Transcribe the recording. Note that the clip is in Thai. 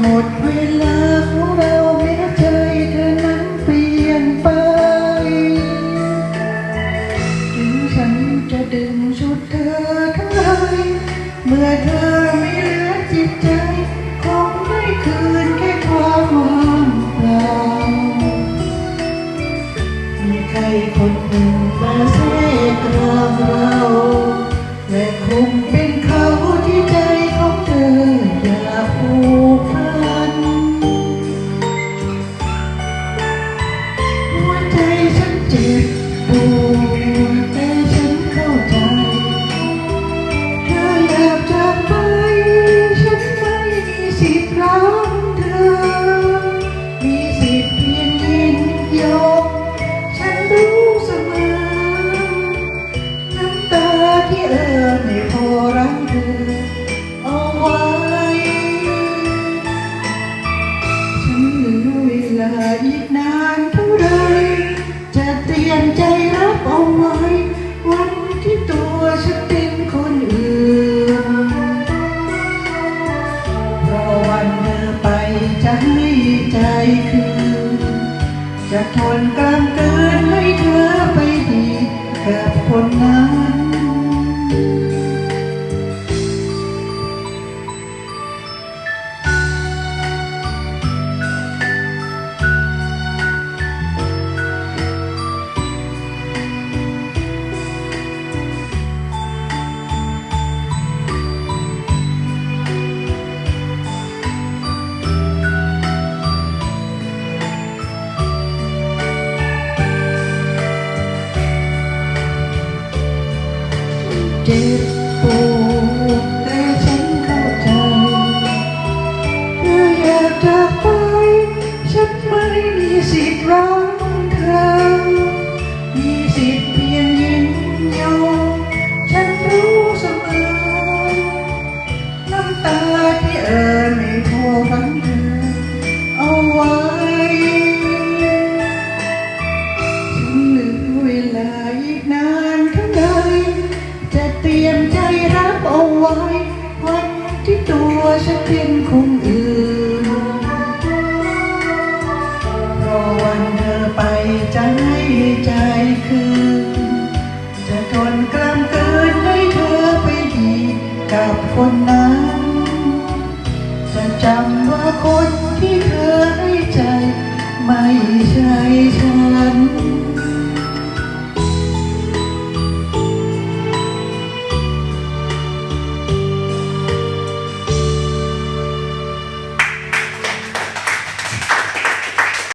หมดเวลาของเราแม้ใจเธอนั้นเปลี่ยนไป ถึงฉันจะดึงชุดเธอทั้งหลยเมื่อเธอ ให้ใจคืน จะทนกลางเกินให้เธอไปดีกับคนนั้น get. ฉันเป็นคนอื่น เพราะวันเธอไปจะให้ใจคืน จะทนกล้ามเกินให้เธอไปดีกับคนนั้น จะจำว่าคนที่เธอให้ใจ ไม่ใช่ฉัน